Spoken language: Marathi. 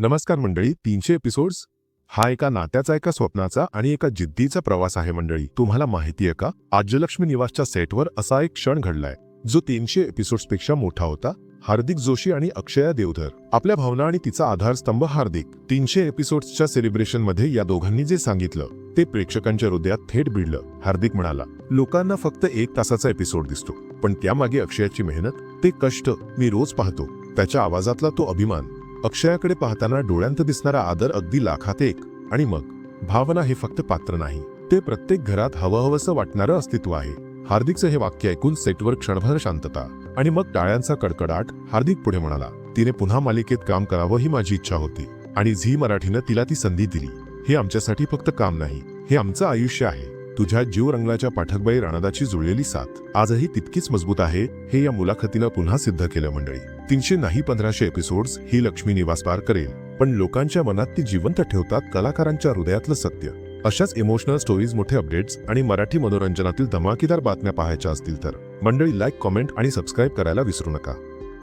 नमस्कार मंडळी तीनशे एपिसोड्स हा एका नात्याचा एका स्वप्नाचा आणि एका जिद्दीचा प्रवास आहे मंडळी. तुम्हाला माहिती आहे का? आज्यलक्ष्मी निवासच्या सेटवर असा एक क्षण घडलाय. जो तीनशे एपिसोड्सपेक्षा मोठा होता. हार्दिक जोशी आणि अक्षया देवधर. आपल्या भावना आणि तिचा आधारस्तंभ हार्दिक. तीनशे एपिसोड्सच्या सेलिब्रेशनमध्ये या दोघांनी जे सांगितलं ते प्रेक्षकांच्या हृदयात थेट भिडलं. हार्दिक म्हणाला लोकांना फक्त एक तासाचा एपिसोड दिसतो. पण त्यामागे अक्षयाची मेहनत ते कष्ट मी रोज पाहतो. त्याच्या आवाजातला तो अभिमान अक्षयाकडे पाहताना डोळ्यांत दिसणारा आदर अगदी लाखात एक. आणि मग? भावना हे फक्त पात्र नाही. ते प्रत्येक घरात हवंहवंसं वाटणारं अस्तित्व आहे. हार्दिकचं हे वाक्य ऐकून सेटवर क्षणभर शांतता. आणि मग टाळ्यांचा कडकडाट हार्दिक पुढे म्हणाला तिने पुन्हा मालिकेत काम करावं ही माझी इच्छा होती. आणि झी मराठीनं तिला ती संधी दिली. हे आमच्यासाठी फक्त काम नाही. हे आमचं आयुष्य आहे. तुझ्या जीव रंगलाच्या पाठकबाई राणादाची जुळलेली साथ आजही तितकीच मजबूत आहे हे या मुलाखतीनं पुन्हा सिद्ध केलं मंडळी. तीनशे नाही पंधराशे एपिसोड्स ही लक्ष्मी निवास पार करेल पण लोकांच्या मनात ती जिवंत ठेवतात कलाकारांच्या हृदयातलं सत्य. अशाच इमोशनल स्टोरीज मोठे अपडेट्स आणि मराठी मनोरंजनातील धमाकेदार बातम्या पाहायच्या असतील तर. मंडळी लाईक कॉमेंट आणि सबस्क्राईब करायला विसरू नका.